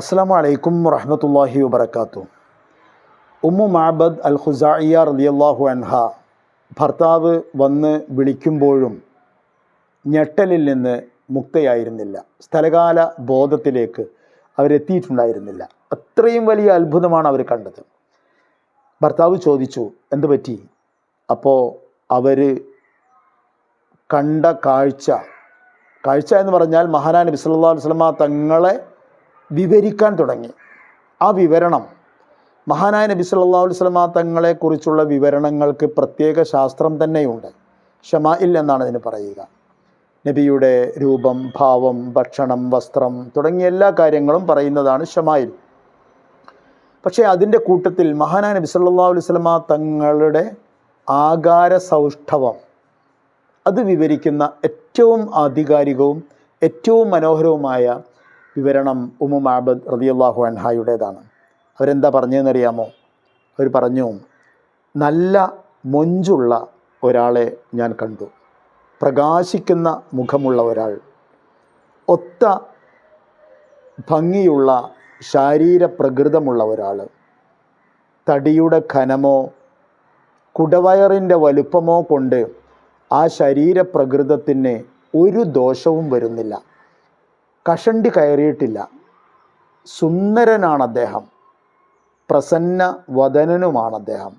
അസ്സാം വലൈക്കും വറഹമത്തല്ലാഹി വബർക്കാത്തു ഉമ്മു മാബദ് അൽ ഖുസാഇയ റളിയല്ലാഹു അൻഹ ഭർത്താവ് വന്ന് വിളിക്കുമ്പോഴും ഞെട്ടലിൽ നിന്ന് മുക്തയായിരുന്നില്ല. സ്ഥലകാല ബോധത്തിലേക്ക് അവരെത്തിയിട്ടുണ്ടായിരുന്നില്ല. അത്രയും വലിയ അത്ഭുതമാണ് അവർ കണ്ടത്. ഭർത്താവ് ചോദിച്ചു എന്ത് പറ്റി? അപ്പോൾ അവർ കണ്ട കാഴ്ച കാഴ്ച എന്ന് പറഞ്ഞാൽ മഹാനാ നബി വസല്ലമ തങ്ങളെ വിവരിക്കാൻ തുടങ്ങി. ആ വിവരണം മഹാനായ നബി സല്ലല്ലാഹു അലൈഹി വസല്ലമ തങ്ങളെക്കുറിച്ചുള്ള വിവരണങ്ങൾക്ക് പ്രത്യേക ശാസ്ത്രം തന്നെയുണ്ട്. ഷമായിൽ എന്നാണ് ഇതിന് പറയുക. നബിയുടെ രൂപം ഭാവം ഭക്ഷണം വസ്ത്രം തുടങ്ങിയ എല്ലാ കാര്യങ്ങളും പറയുന്നതാണ് ഷമായിൽ. പക്ഷേ അതിന്റെ കൂട്ടത്തിൽ മഹാനായ നബി സല്ലല്ലാഹു അലൈഹി വസല്ലമ തങ്ങളുടെ ആകാര സൗഷ്ഠവം അത് വിവരിക്കുന്ന ഏറ്റവും ആധികാരികവും ഏറ്റവും മനോഹരവുമായ വിവരണം ഉമു മാബദ് റതിയല്ലാഹു അൻഹായുടേതാണ്. അവരെന്താ പറഞ്ഞതെന്നറിയാമോ? അവർ പറഞ്ഞു നല്ല മൊഞ്ചുള്ള ഒരാളെ ഞാൻ കണ്ടു. പ്രകാശിക്കുന്ന മുഖമുള്ള ഒരാൾ. ഒത്ത ഭംഗിയുള്ള ശാരീരപ്രകൃതമുള്ള ഒരാൾ. തടിയുടെ ഘനമോ കുടവയറിന്റെ വലുപ്പമോ കൊണ്ട് ആ ശരീരപ്രകൃതത്തിന് ഒരു ദോഷവും വരുന്നില്ല. കഷണ്ടി കയറിയിട്ടില്ല. സുന്ദരനാണ് അദ്ദേഹം പ്രസന്ന വദനനുമാണ് അദ്ദേഹം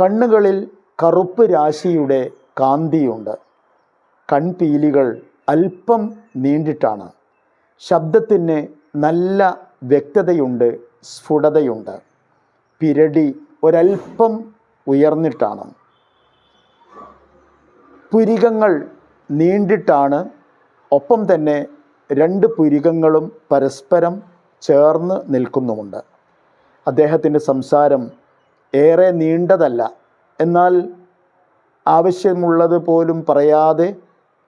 കണ്ണുകളിൽ കറുപ്പ് രാശിയുടെ കാന്തിയുണ്ട്. കൺപീലികൾ അല്പം നീണ്ടിട്ടാണ്. ശബ്ദത്തിന് നല്ല വ്യക്തതയുണ്ട് സ്ഫുടതയുണ്ട്. പിരടി ഒരൽപ്പം ഉയർന്നിട്ടാണ്. പുരികങ്ങൾ നീണ്ടിട്ടാണ്. ഒപ്പം തന്നെ രണ്ട് പുരികങ്ങളും പരസ്പരം ചേർന്ന് നിൽക്കുന്നുമുണ്ട്. അദ്ദേഹത്തിന്റെ സംസാരം ഏറെ നീണ്ടതല്ല. എന്നാൽ ആവശ്യമുള്ളത് പോലും പറയാതെ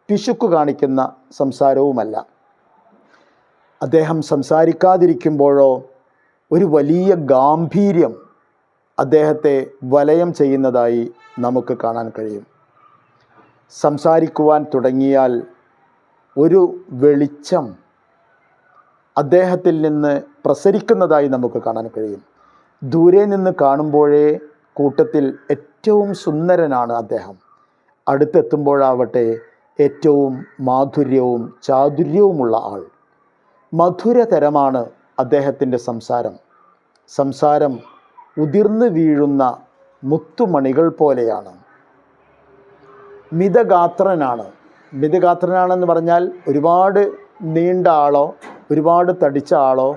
പിശുക്ക് കാണിക്കുന്ന സംസാരവുമല്ല. അദ്ദേഹം സംസാരിക്കാതിരിക്കുമ്പോഴോ ഒരു വലിയ ഗാംഭീര്യം അദ്ദേഹത്തെ വലയം ചെയ്യുന്നതായി നമുക്ക് കാണാൻ കഴിയും. സംസാരിക്കുവാൻ തുടങ്ങിയാൽ ഒരു വെളിച്ചം അദ്ദേഹത്തിൽ നിന്ന് പ്രസരിക്കുന്നതായി നമുക്ക് കാണാൻ കഴിയും. ദൂരെ നിന്ന് കാണുമ്പോഴേ കൂട്ടത്തിൽ ഏറ്റവും സുന്ദരനാണ് അദ്ദേഹം. അടുത്തെത്തുമ്പോഴാവട്ടെ ഏറ്റവും മാധുര്യവും ചാതുര്യവുമുള്ള ആൾ. മധുരതരമാണ് അദ്ദേഹത്തിന്റെ സംസാരം. സംസാരം ഉതിർന്നു വീഴുന്ന മുത്തുമണികൾ പോലെയാണ്. മിതഗാത്രനാണ്. മിതഗാത്രനാണെന്ന് പറഞ്ഞാൽ ഒരുപാട് നീണ്ട ആളോ ഒരുപാട് തടിച്ച ആളോ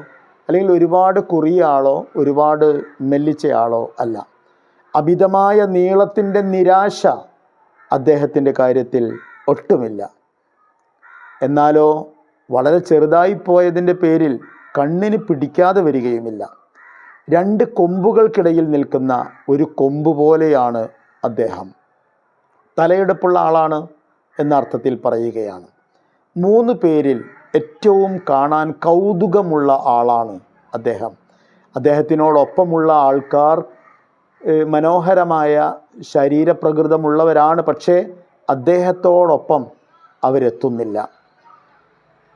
അല്ലെങ്കിൽ ഒരുപാട് കുറിയ ആളോ ഒരുപാട് മെല്ലിച്ച ആളോ അല്ല. അമിതമായ നീളത്തിന്റെ നിരാശ അദ്ദേഹത്തിന്റെ കാര്യത്തിൽ ഒട്ടുമില്ല. എന്നാലോ വളരെ ചെറുതായി പോയതിന്റെ പേരിൽ കണ്ണിന് പിടിക്കാതെ വരികയുമില്ല. രണ്ട് കൊമ്പുകൾക്കിടയിൽ നിൽക്കുന്ന ഒരു കൊമ്പ് പോലെയാണ് അദ്ദേഹം. തലയെടുപ്പുള്ള ആളാണ്. എന്ന അർത്ഥത്തിൽ പറയുകയാണ്. മൂന്ന് പേരിൽ ഏറ്റവും കാണാൻ കൗതുകമുള്ള ആളാണ് അദ്ദേഹം. അദ്ദേഹത്തിനോടൊപ്പമുള്ള ആൾക്കാർ മനോഹരമായ ശരീരപ്രകൃതമുള്ളവരാണ് പക്ഷേ അദ്ദേഹത്തോടൊപ്പം അവരെത്തുന്നില്ല.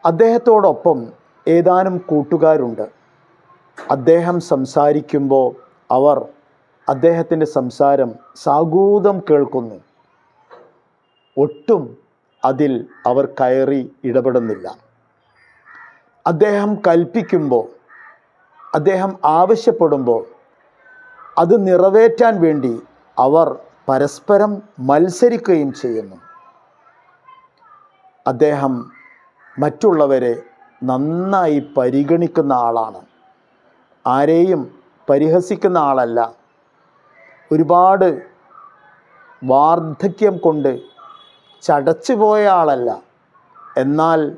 അദ്ദേഹത്തോടൊപ്പം ഏതാനും കൂട്ടുകാരുണ്ട്. അദ്ദേഹം സംസാരിക്കുമ്പോൾ അവർ അദ്ദേഹത്തിന്റെ സംസാരം സാഗൂതം കേൾക്കുന്നു. ഒട്ടും അതിൽ അവർ കയറി ഇടപെടുന്നില്ല. അദ്ദേഹം കൽപ്പിക്കുമ്പോൾ അദ്ദേഹം ആവശ്യപ്പെടുമ്പോൾ അത് നിറവേറ്റാൻ വേണ്ടി അവർ പരസ്പരം മത്സരിക്കുകയും ചെയ്യുന്നു. അദ്ദേഹം മറ്റുള്ളവരെ നന്നായി പരിഗണിക്കുന്ന ആളാണ്. ആരെയും പരിഹസിക്കുന്ന ആളല്ല. ഒരുപാട് വാർദ്ധക്യം കൊണ്ട് ചടച്ചു പോയ ആളല്ല എന്നാൽ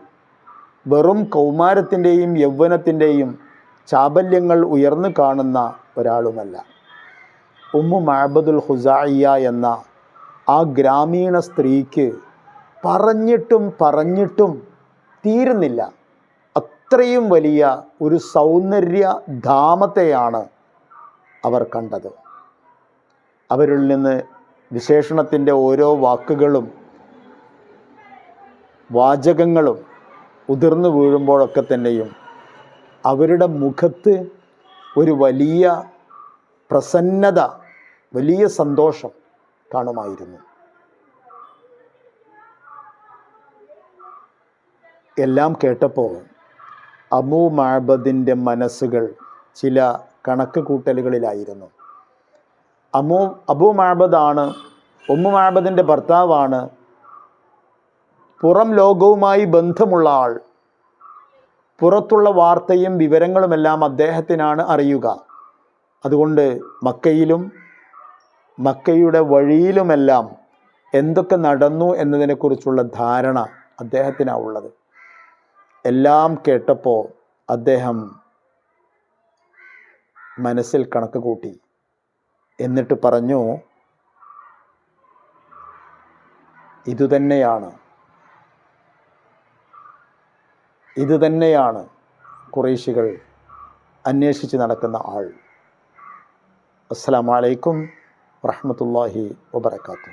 വെറും കൗമാരത്തിന്റെയും യൗവനത്തിന്റെയും ചാബല്യങ്ങൾ ഉയർന്നു കാണുന്ന ഒരാളുമല്ല. ഉമ്മു മഹബദുൽ ഹുസായിയ എന്ന ആ ഗ്രാമീണ സ്ത്രീക്ക് പറഞ്ഞിട്ടും പറഞ്ഞിട്ടും തീരുന്നില്ല. അത്രയും വലിയ ഒരു സൗന്ദര്യ ധാമത്തെയാണ് അവർ കണ്ടത്. അവരിൽ നിന്ന് വിശേഷണത്തിന്റെ ഓരോ വാക്കുകളും വാചകങ്ങളും ഉതിർന്നു വീഴുമ്പോഴൊക്കെ തന്നെയും അവരുടെ മുഖത്ത് ഒരു വലിയ പ്രസന്നത വലിയ സന്തോഷം കാണുമായിരുന്നു. എല്ലാം കേട്ടപ്പോൾ അമു മാബദിന്റെ മനസ്സുകൾ ചില കണക്ക് കൂട്ടലുകളിലായിരുന്നു അമു അബു മാബദാണ് ഉമ്മു മാബദിന്റെ ഭർത്താവാണ് പുറം ലോകവുമായി ബന്ധമുള്ള ആൾ. പുറത്തുള്ള വാർത്തയും വിവരങ്ങളുമെല്ലാം അദ്ദേഹത്തിനാണ് അറിയുക. അതുകൊണ്ട് മക്കയിലും മക്കയുടെ വഴിയിലുമെല്ലാം എന്തൊക്കെ നടന്നു എന്നതിനെക്കുറിച്ചുള്ള ധാരണ അദ്ദേഹത്തിനാണ് ഉള്ളത്. എല്ലാം കേട്ടപ്പോൾ അദ്ദേഹം മനസ്സിൽ കണക്ക് കൂട്ടി. എന്നിട്ട് പറഞ്ഞു ഇതുതന്നെയാണ്. ഇതുതന്നെയാണ് കുറേശികൾ അന്വേഷിച്ച് നടക്കുന്ന ആൾ. അസ്സാം വലൈക്കും വറഹമത്തല്ലാഹി വബർക്കാത്തു